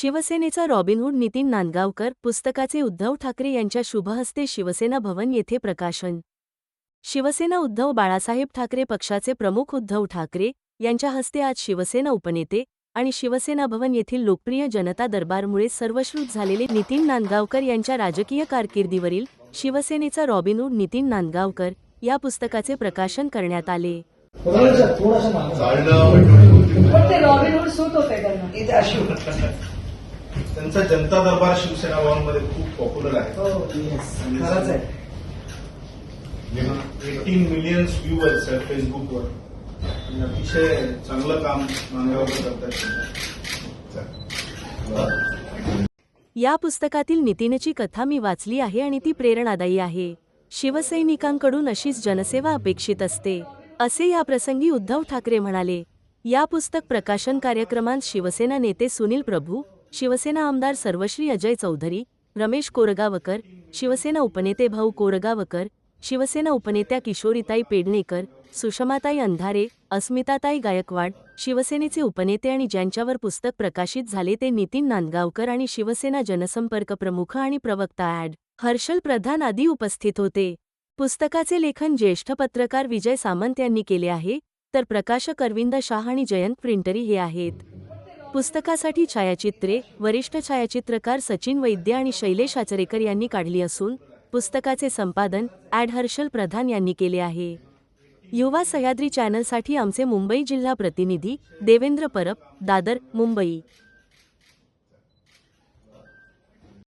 शिवसेनेचा रॉबिनहूड नितीन नांदगावकर पुस्तकाचे उद्धव ठाकरे यांच्या शुभहस्ते शिवसेना भवन येथे प्रकाशन. शिवसेना उद्धव बाळासाहेब ठाकरे पक्षाचे प्रमुख उद्धव ठाकरे यांच्या हस्ते आज शिवसेना उपनेते आणि शिवसेना भवन येथील लोकप्रिय जनता दरबारमुळे सर्वश्रुत झालेले नितीन नांदगावकर यांच्या राजकीय कारकिर्दीवरील शिवसेनेचा रॉबिनहूड नितीन नांदगावकर या पुस्तकाचे प्रकाशन करण्यात आले. थोडंसं त्यांचा जनता दरबार शिवसेना भवनमध्ये खूप पॉप्युलर आहे. हो खरंच आहे. एटीन मिलियन व्ह्युअर्स आहेत फेसबुकवर आणि अतिशय चांगलं काम मानगावकर करतात या पुस्तकातील नितीनची कथा मी वाचली आहे आणि ती प्रेरणादायी आहे. शिवसैनिकांकडून अशीच जनसेवा अपेक्षित असते. असे या प्रसंगी उद्धव ठाकरे म्हणाले या पुस्तक प्रकाशन कार्यक्रमात शिवसेना नेते सुनील प्रभू शिवसेना आमदार सर्वश्री अजय चौधरी रमेश कोरगावकर शिवसेना उपनेते भाऊ कोरगावकर शिवसेना उपनेत्या किशोरीताई पेडणेकर सुषमाताई अंधारे अस्मिताताई गायकवाड शिवसेनेचे उपनेते आणि ज्यांच्यावर पुस्तक प्रकाशित झाले ते नितीन नांदगावकर आणि शिवसेना जनसंपर्क प्रमुख आणि प्रवक्ता ॲड. हर्षल प्रधान आदी उपस्थित होते. पुस्तकाचे लेखन ज्येष्ठ पत्रकार विजय सामंत यांनी केले आहे तर प्रकाशक अरविंद शाह आणि जयंत प्रिंटरी हे आहेत. पुस्तकासाठी छायाचित्रे वरिष्ठ छायाचित्रकार सचिन वैद्य आणि शैलेश आचरेकर यांनी काढली असून पुस्तकाचे संपादन ॲड हर्षल प्रधान यांनी केले आहे. युवा सह्याद्री चॅनलसाठी आमचे मुंबई जिल्हा प्रतिनिधी देवेंद्र परब दादर मुंबई.